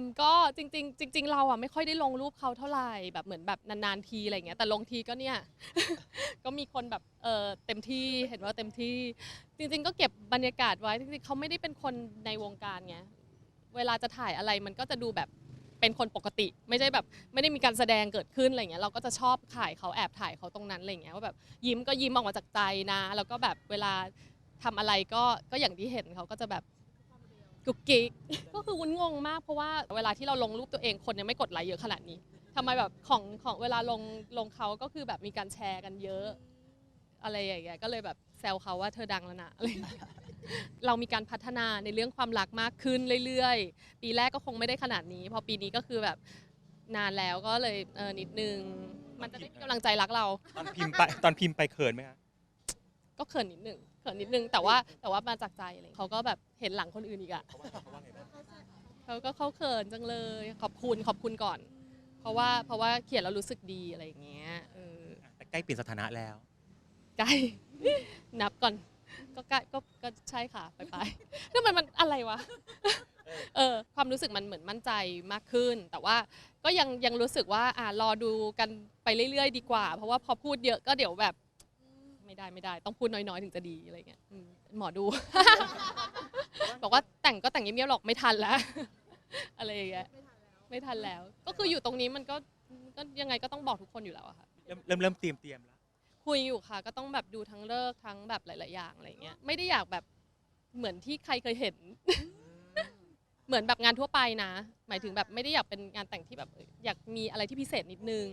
อก็จริงๆจริง ๆ เราอะไม่ค่อยได้ลงรูปเขาเท่าไหร่แบบเหมือนแบบนานๆทีอะไรเงี้ยแต่ลงทีก็เนี่ย ก็มีคนแบบเออเต็มที่เห็นว่าเต็มที่ จริง ๆ ก็เก็บบรรยากาศไว้จริงๆเขาไม่ได้เป็นคนในวงการไงเวลาจะถ่ายอะไรมันก็จะดูแบบเป็นคนปกติ ไม่ใช่แบบไม่ได้มีการแสดงเกิดขึ้นอะไรเงี้ยเราก็จะชอบถ่ายเขาแอบถ่ายเขาตรงนั้นอะไรเงี้ยว่าแบบยิ้มก็ยิ้มออกมาจากใจนะ แล้วก็แบบเวลาทำอะไรก็ก็อย่างที่เห็นเขาก็จะแบบ กุกกิกก็คือวุ้นงงมากเพราะว่าเวลาที่เราลงรูปตัวเองคนยังไม่กดไลค์เยอะขนาดนี้ทำไมแบบของของเวลาลงลงเขาก็คือแบบมีการแชร์กันเยอะ อะไรอย่างเงี้ยก็เลยแบบแซวเขาว่าเธอดังแล้วนะอะไรอย่างเงี้ยเรามีการพัฒนาในเรื่องความรักมากขึ้นเรื่อยๆ ปีแรกก็คงไม่ได้ขนาดนี้ พอปีนี้ก็คือแบบนานแล้วก็เลยเออนิดนึง มันจะได้มีกำลังใจรักเรา ตอนพิมพ์ไปตอนพิมพ์ไปเขินไหมคะก็เขินนิดนึง เขินนิดนึงแต่ว่าแต่ว่ามาจากใจอะไรเลยเขาก็แบบเห็นหลังคนอื่นอีกอะเขาว่าเขาว่าไงบ้างเขาก็เขาเขินจังเลยขอบคุณขอบคุณก่อน เพราะว่าเพราะว่าเขียนแล้วรู้สึกดีอะไรอย่างเงี้ยเออแต่ใกล้เปลี่ยนสถานะแล้วใกล้นับก่อน ก็ใกล้ก็ก็ใช่ค่ะไปไปๆแล้วมันมันอะไรวะเออความรู้สึกมันเหมือนมั่นใจมากขึ้น แต่ว่าก็ยังยังรู้สึกว่าอ่ารอดูกันไปเรื่อย ๆ ดีกว่า เพราะว่าพอพูดเยอะก็เดี๋ยวแบบ ไม่ได้ไม่ได้ ต้องพูดน้อยๆ ถึงจะดีอะไรเงี้ยอืมหมอดู บอกว่าแต่งก็แต่งเงียบๆหรอกไม่ทันแล้ว อะไรอย่างเงี้ยไม่ทันแล้ว ก็คืออยู่ตรงนี้มันก็ก็ยังไงก็ต้องบอกทุกคนอยู่แล้วอะค่ะ เริ่มเริ่มเริ่มเตรียมเตรียมแล้วคุยอยู่ค่ะ ก็ต้องแบบดูทั้งเลิกษ์ทั้งแบบหลายๆอย่างอะไรเงี้ยไม่ได้อยากแบบเหมือนที่ใครเคยเห็น เหมือนแบบงานทั่วไปนะ หมายถึงแบบไม่ได้อยากเป็นงานแต่งที่แบบเอ่ออยากมีอะไรที่พิเศษนิดนึง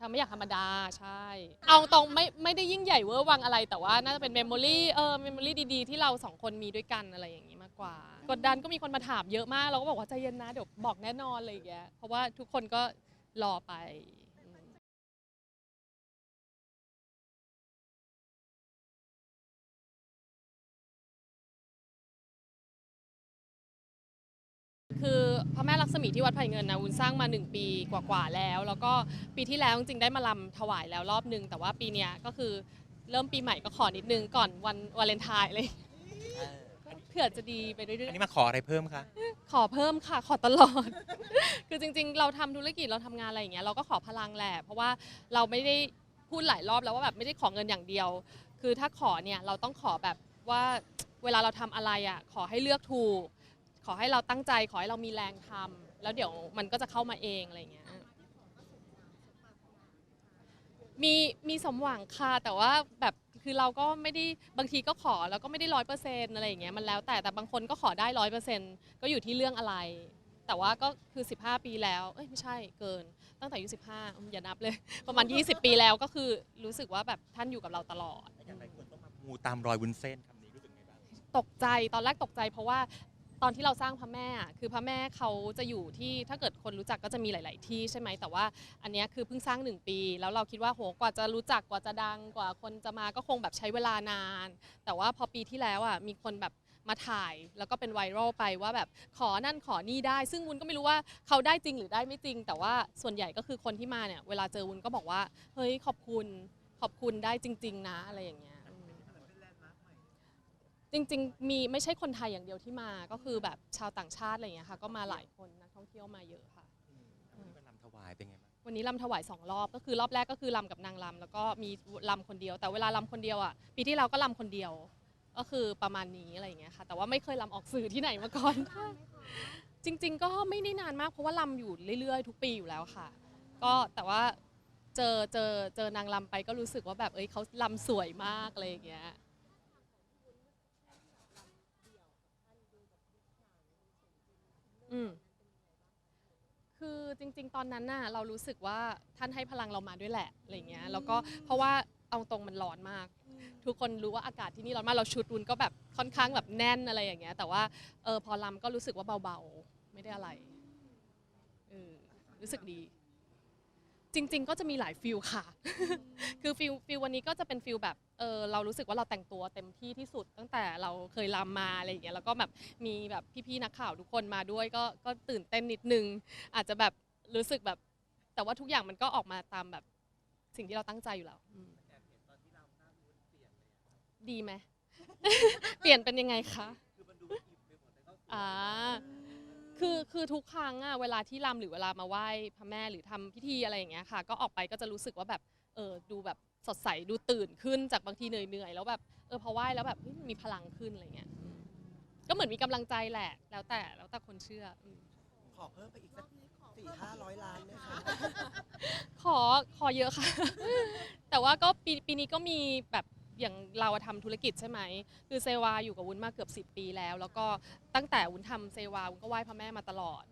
ทำไม่อยากธรรมดาใช่ เอาตรงไม่ไม่ได้ยิ่งใหญ่เวอร์วังอะไร แต่ว่าน่าจะเป็นเมมโมรี่เออเมมโมรี่ดีๆ ที่เราสองคนมีด้วยกันอะไรอย่างนี้มากกว่า กดดันก็มีคนมาถามเยอะมาก เราก็บอกว่าใจเย็นนะ เดี๋ยวบอกแน่นอนอะไรอย่างเงี้ยเพราะว่าทุกคนก็รอไป พระแม่ลักษมีที่วัดไผ่เงินนะวุ้นสร้างมา 1 ปีกว่าๆแล้ว แล้วก็ปีที่แล้วจริงๆได้มาลำถวายแล้วรอบนึง แต่ว่าปีเนี้ยก็คือเริ่มปีใหม่ก็ขอนิดนึงก่อนวันวาเลนไทน์เลยเผื่อจะดีไปเรื่อัอนยนี้มาขออะไรเพิ่มคะๆขอเพิ่มค่ะ ขอตลอด คือจริง ๆ เราทำธุรกิจเราทำงานอะไรอย่างเงี้ยเราก็ขอพลังแหละเพราะว่าเราไม่ได้พูดหลายรอบแล้วว่าแบบไม่ได้ขอเงินอย่างเดียว คือถ้าขอเนี่ยเราต้องขอแบบว่าเวลาเราทำอะไรอะขอให้เลือกถูกข อให้เราตั้งใจขอให้เรามีแรงทำแล้วเดี๋ยวมันก็จะเข้ามาเองอะไรอย่างเงี้ยมีมีสมหวังค่ะแต่ว่าแบบคือเราก็ไม่ได้บางทีก็ขอแล้วก็ไม่ได้ร้อยเปอร์เซ็นต์อะไรอย่างเงี้ยมันแล้วแต่แต่บางคนก็ขอได้ร้อยเปอร์เซ็นต์ก็อยู่ที่เรื่องอะไร แต่ว่าก็คือ 15 ปีแล้ว เอ้ยไม่ใช่เกิน ตั้งแต่อายุ15อืมอย่านับเลย ประมาณ 20 ปีแล้วก็คือรู้สึกว่าแบบท่านอยู่กับเราตลอด อย่างไรคนต้องมามูตามรอยวุ้นเส้นคำนี้รู้สึกไงบ้าง ตกใจตอนแรกตกใจเพราะว่า ตอนที่เราสร้างพระแม่อะคือพระแม่เขาจะอยู่ที่ถ้าเกิดคนรู้จักก็จะมีหลาย ๆ ที่ใช่ไหมแต่ว่าอันเนี้ยคือเพิ่งสร้างหนึ่งปี แล้วเราคิดว่าโหกว่าจะรู้จักกว่าจะดังกว่าคนจะมาก็คงแบบใช้เวลานาน แต่ว่าพอปีที่แล้วอะมีคนแบบมาถ่ายแล้วก็เป็นไวรัลไปว่าแบบขอนั่นขอนี่ได้ ซึ่งวุ้นก็ไม่รู้ว่าเขาได้จริงหรือได้ไม่จริง แต่ว่าส่วนใหญ่ก็คือคนที่มาเนี่ยเวลาเจอวุ้นก็บอกว่าเฮ้ยขอบคุณขอบคุณได้จริง ๆ นะอะไรอย่างเงี้ย จริงๆ มีไม่ใช่คนไทยอย่างเดียวที่มา ก็คือแบบชาวต่างชาติอะไรอย่างเงี้ยค่ะ ก็มาหลายคนนักท่องเที่ยวมาเยอะค่ะ วันนี้มาลำถวายเป็นไงบ้างวันนี้ลำถวายสองรอบ ก็คือรอบแรกก็คือลำกับนางลำแล้วก็มีลำคนเดียว แต่เวลาลำคนเดียวอะปีที่เราก็ลำคนเดียว ก็คือประมาณนี้อะไรอย่างเงี้ยค่ะ แต่ว่าไม่เคยลำออกสื่อที่ไหนมาก่อน จริง ๆ ก็ไม่ได้นานมากเพราะว่าลำอยู่เรื่อยๆ ทุกปีอยู่แล้วค่ะ ก็แต่ว่าเจอเจอเจอนางลำไปก็รู้สึกว่าแบบเอ้ยเขาลำสวยมากอะไรอย่างเงี้ย อืมคือจริง ๆ ตอนนั้นน่ะเรารู้สึกว่าท่านให้พลังเรามาด้วยแหละอะไรเงี้ยแล้วก็เพราะว่าเอาตรงมันร้อนมาก ทุกคนรู้ว่าอากาศที่นี่ร้อนมากเราชุดวุนก็แบบค่อนข้างแบบแน่นอะไรอย่างเงี้ยแต่ว่าเออพอลำก็รู้สึกว่าเบาๆ ไม่ได้อะไรเออรู้สึกดี จริง ๆ ก็จะมีหลายฟิลค่ะ คือฟิลฟิลวันนี้ก็จะเป็นฟิลแบบเออเรารู้สึกว่าเราแต่งตัวเต็มที่ที่สุด ตั้งแต่เราเคยรำมาอะไรอย่างเงี้ยแล้วก็แบบมีแบบพี่ๆนักข่าวทุกคนมาด้วยก็ก็ตื่นเต้นนิดนึง อาจจะแบบรู้สึกแบบ แต่ว่าทุกอย่างมันก็ออกมาตามแบบสิ่งที่เราตั้งใจอยู่แล้วอืมดีไหม เปลี่ยนเป็นยังไงคะอ่า คือคือทุกครั้งอะเวลาที่รำหรือเวลามาไหว้พระแม่หรือทำพิธีอะไรอย่างเงี้ยค่ะ ก็ออกไปก็จะรู้สึกว่าแบบเออดูแบบสดใสดูตื่นขึ้นจากบางทีเหนื่อยๆแล้วแบบเออพอไหว้แล้วแบบเฮ้ยมีพลังขึ้นอะไรเงี้ยอืมก็เหมือนมีกำลังใจแหละ แล้วแต่แล้วแต่คนเชื่ออืมขอเพิ่มไปอีกสักสี่ห้าร้อยล้านไหมคะขอขอเยอะค่ะ แต่ว่าก็ปีปีนี้ก็มีแบบ อย่างเราอะทำธุรกิจใช่ไหม คือเซวาอยู่กับวุ้นมาเกือบ 10 ปีแล้ว แล้วก็ตั้งแต่วุ้นทำเซวาวุ้นก็ไหว้พระแม่มาตลอด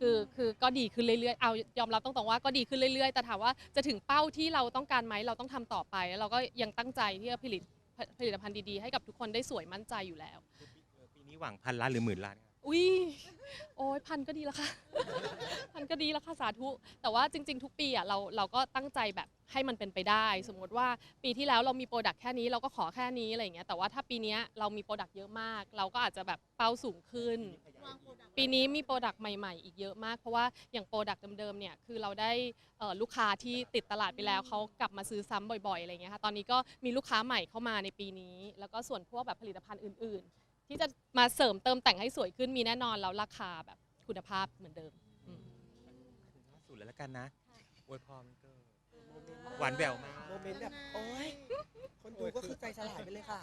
คือคือก็ดีขึ้นเรื่อยๆ เอายอมรับตรงๆว่าก็ดีขึ้นเรื่อยๆ แต่ถามว่าจะถึงเป้าที่เราต้องการไหมเราต้องทำต่อไปแล้วเราก็ยังตั้งใจที่จะผลิตผลิตภัณฑ์ดีๆ ให้กับทุกคนได้สวยมั่นใจอยู่แล้ว ปีนี้หวังพันล้านหรือหมื่นล้านครับอุ้ย โอ้ยพันก็ดีแล้วค่ะ พันก็ดีแล้วค่ะสาธุ แต่ว่าจริง ๆ ทุกปีอะเราเราก็ตั้งใจแบบ ให้มันเป็นไปได้ สมมติว่าปีที่แล้วเรามีโปรดักต์แค่นี้เราก็ขอแค่นี้อะไรอย่างเงี้ยแต่ว่าถ้าปีเนี้ยเรามีโปรดักต์เยอะมาก เราก็อาจจะแบบเป้าสูงขึ้น ปีนี้มีโปรดักต์ใหม่ ๆ อีกเยอะมาก เพราะว่าอย่างโปรดักต์เดิมๆเนี่ยคือเราได้เอ่อลูกค้าที่ติดตลาดไปแล้วเขากลับมาซื้อซ้ำบ่อยๆอะไรเงี้ยค่ะตอนนี้ก็มีลูกค้าใหม่เข้ามาในปีนี้ แล้วก็ส่วนพวกแบบผลิตภัณฑ์อื่น ๆ ที่จะมาเสริมเติมแต่งให้สวยขึ้นมีแน่นอนแล้วราคาแบบคุณภาพเหมือนเดิมอืมถึงล่าสุดเลยแล้วกันนะอวยพรมันเกิด หวานแหววมาก โมเมนต์แบบโอ้ยคนดูก็คือใจสลายไปเลยค่ะ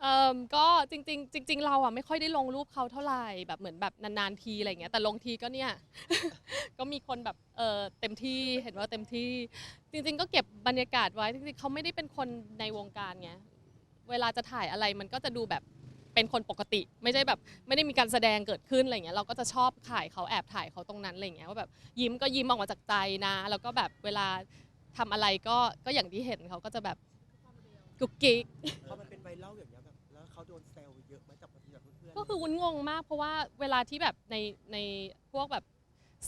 เอ่อก็จริงๆจริง ๆ เราอะไม่ค่อยได้ลงรูปเขาเท่าไหร่แบบเหมือนแบบนานๆทีอะไรเงี้ยแต่ลงทีก็เนี่ย ก็มีคนแบบเออเต็มที่เห็นว่าเต็มที่ จริง ๆ ก็เก็บบรรยากาศไว้จริงๆเขาไม่ได้เป็นคนในวงการไงเวลาจะถ่ายอะไรมันก็จะดูแบบเป็นคนปกติ ไม่ใช่แบบไม่ได้มีการแสดงเกิดขึ้นอะไรเงี้ยเราก็จะชอบถ่ายเขาแอบถ่ายเขาตรงนั้นอะไรเงี้ยว่าแบบยิ้มก็ยิ้มออกมาจากใจนะ แล้วก็แบบเวลา ทำอะไรก็ก็อย่างที่เห็นเขาก็จะแบบกุ๊กกิ๊ก พอมันเป็นไวรัลอย่างเงี้ยแบบแล้วเขาโดนแซวเยอะไหมจากแบบเพื่อนๆก็คือวุ้นงงมากเพราะว่าเวลาที่แบบในในพวกแบบ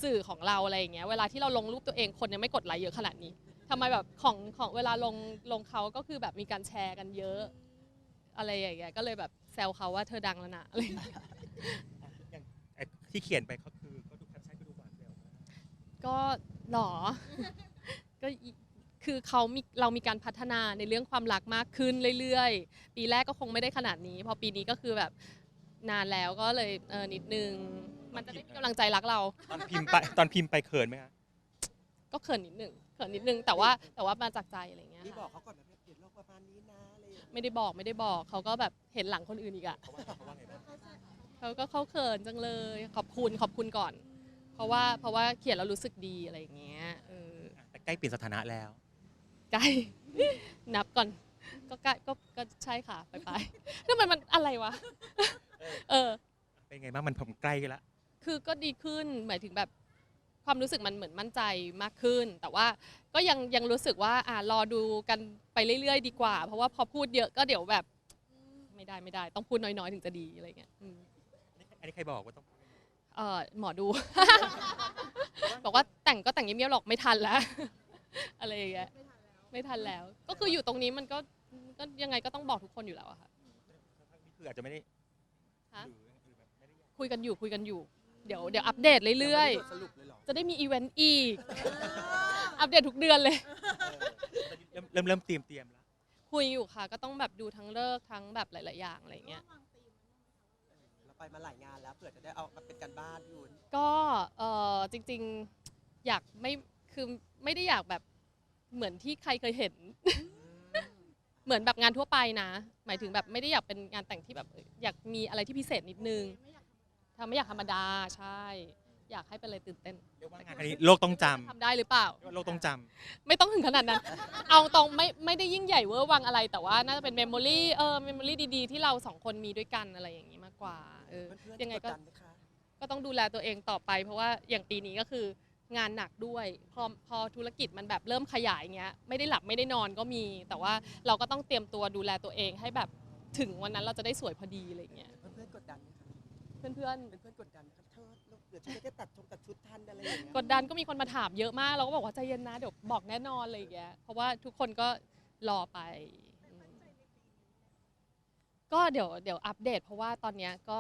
สื่อของเราอะไรอย่างเงี้ยเวลาที่เราลงรูปตัวเองคนยังไม่กดไลค์เยอะขนาดนี้ทำไมแบบของของเวลาลงลงเขาก็คือแบบมีการแชร์กันเยอะ อะไรอย่างเงี้ยก็เลยแบบแซวเขาว่าเธอดังแล้วนะอะไรอย่างเงี้ยอย่างไอ้ที่เขียนไปเขาคือก็ดูแคปชั่นก็ดูหวานแหววมากก็หรอก็อีคือ เขามีเรามีการพัฒนาในเรื่องความรักมากขึ้นเรื่อยๆ ปีแรกก็คงไม่ได้ขนาดนี้ พอปีนี้ก็คือแบบนานแล้วก็เลยเออนิดนึง มันจะได้มีกำลังใจรักเรา ตอนพิมพ์ไปตอนพิมพ์ไปเขินไหมคะก็เขินนิดนึงเขินนิดนึงแต่ว่าแต่ว่ามาจากใจอะไรอย่างเงี้ยนี่บอค่ะกเขาก่อนแบบเปลี่ยนโลกประมาณนี้นะอะไรอย่างเงี้ยไม่ได้บอกไม่ได้บอกเขาก็แบบเห็นหลังคนอื่นอีกอะ เขาว่าเขาว่าไงบ้างเขาก็เขาเขินจังเลย ขอบคุณขอบคุณก่อน เพราะว่าเพราะว่าเขียนแล้วรู้สึกดีอะไรอย่างเงี้ยเอออะแต่ใกล้เปลี่ยนสถานะแล้ว ใกล้นับก่อน ก็ใกล้ก็ก็ใช่ค่ะไปไปทำไมมันอะไรวะ เออ เป็นไงบ้างมันผมใกล้กันละคือก็ดีขึ้นหมายถึงแบบความรู้สึกมันเหมือนมั่นใจมากขึ้น แต่ว่าก็ยังยังรู้สึกว่าอ่ารอดูกันไปเรื่อยๆ ดีกว่า เพราะว่าพอพูดเยอะก็เดี๋ยวแบบ ไม่ได้ไม่ได้ ต้องพูดน้อยๆ ถึงจะดีอะไรเงี้ยอืมอันนี้ใครบอกว่าต้องเออหมอดู บอกว่าแต่งก็แต่งเงียบๆหรอกไม่ทันแล้ว อะไรอย่างเงี้ย ไม่ ทันแล้ว ก็คืออยู่ตรงนี้มันก็ก็ยังไงก็ต้องบอกทุกคนอยู่แล้วอะค่ะนี่คืออาจจะไม่ได้ฮะหรือหรือแบบไม่ได้อยากคุยกันอยู่คุยกันอยู่ เดี๋ยวเดี๋ยวอัปเดตเรื่อยงไม่ได้บทสรุปเลยเหรอๆ จะได้มีอีเวนต์อีก อัปเดตทุกเดือนเลย เริ่มเริ่มเริ่มเตรียมเตรียมแล้วคุยอยู่ค่ะ ก็ต้องแบบดูทั้งเลิกษ์ทั้งแบบหลายๆอย่างอะไรเงี้ย เราไปมาหลายงานแล้วเผื่อจะได้เอามาเป็นการบ้านอยู่ก็เออจริงๆ อยากไม่คือไม่ได้อยากแบบ เหมือนที่ใครเคยเห็น เหมือนแบบงานทั่วไปนะ หมายถึงแบบไม่ได้อยากเป็นงานแต่งที่แบบเอ่ออยากมีอะไรที่พิเศษนิดนึงทำไม่อยากธรรมดาใช่ อยากให้เป็นอะไรตื่นเต้นเรียกว่างานอันนี้โลกต้องจทำได้หรือเปล่าำเรียกว่าโลกต้องจไม่ต้องถึงขนาดนั้น เอาตรงไม่ไม่ได้ยิ่งใหญ่เวอร์วังอะไร แต่ว่าน่าจะเป็นเมมโมรี่เออเมมโมรี่ดีๆ ที่เราสองคนมีด้วยกันอะไรอย่างนี้มากกว่า เออเพื่อนยังไงๆกก็ดดันไหมคะก็ต้องดูแลตัวเองต่อไป เพราะว่าอย่างปีนี้ก็คือ งานหนักด้วยพอพอธุรกิจมันแบบเริ่มขยายเงี้ยไม่ได้หลับไม่ได้นอนก็มี แต่ว่าเราก็ต้องเตรียมตัวดูแลตัวเองให้แบบถึงวันนั้นเราจะได้สวยพอดีอะไรเงี้ยเพื่อนๆกดดันไหมคะเพื่อนเพื่อนๆกดดันไหมคะเธอเราเดี๋ยวฉันจะได้ตัดชงตัดชุดทันอะไรอย่างเงี้ยๆกดดันก็มีคนมาถามเยอะมาก เราก็บอกว่าใจเย็นนะ เดี๋ยวบอกแน่นอนอะไรอย่างเงี้ยเพราะว่าทุกคนก็รอไปอืมก็เดี๋ยวเดี๋ยวอัปเดต เพราะว่าตอนเนี้ยก็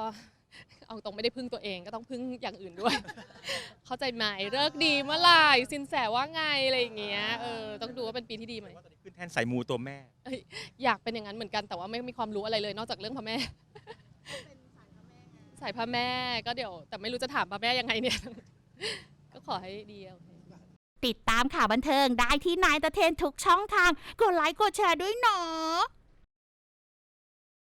เอาตรงไม่ได้พึ่งตัวเองก็ต้องพึ่งอย่างอื่นด้วย เข้าใจไหมเลิกดีเมื่อไหร่สินแสว่าไงอะไรอย่างเงี้ยเออต้องดูว่าเป็นปีที่ดีไหมว่าตอนนี้ขึ้นแท่นสายมูตัวแม่ อยากเป็นอย่างนั้นเหมือนกันแต่ว่าไม่มีความรู้อะไรเลย นอกจากเรื่องพระแม่ใใส่พระแม่ก็เดี๋ยว แต่ไม่รู้จะถามพระแม่ยังไงเนี่ย ก็ขอให้ดีโอเคติดตามข่าวบันเทิงได้ที่นายตะเทนทุกช่องทาง กดไลค์กดแชร์ด้วยเนาะ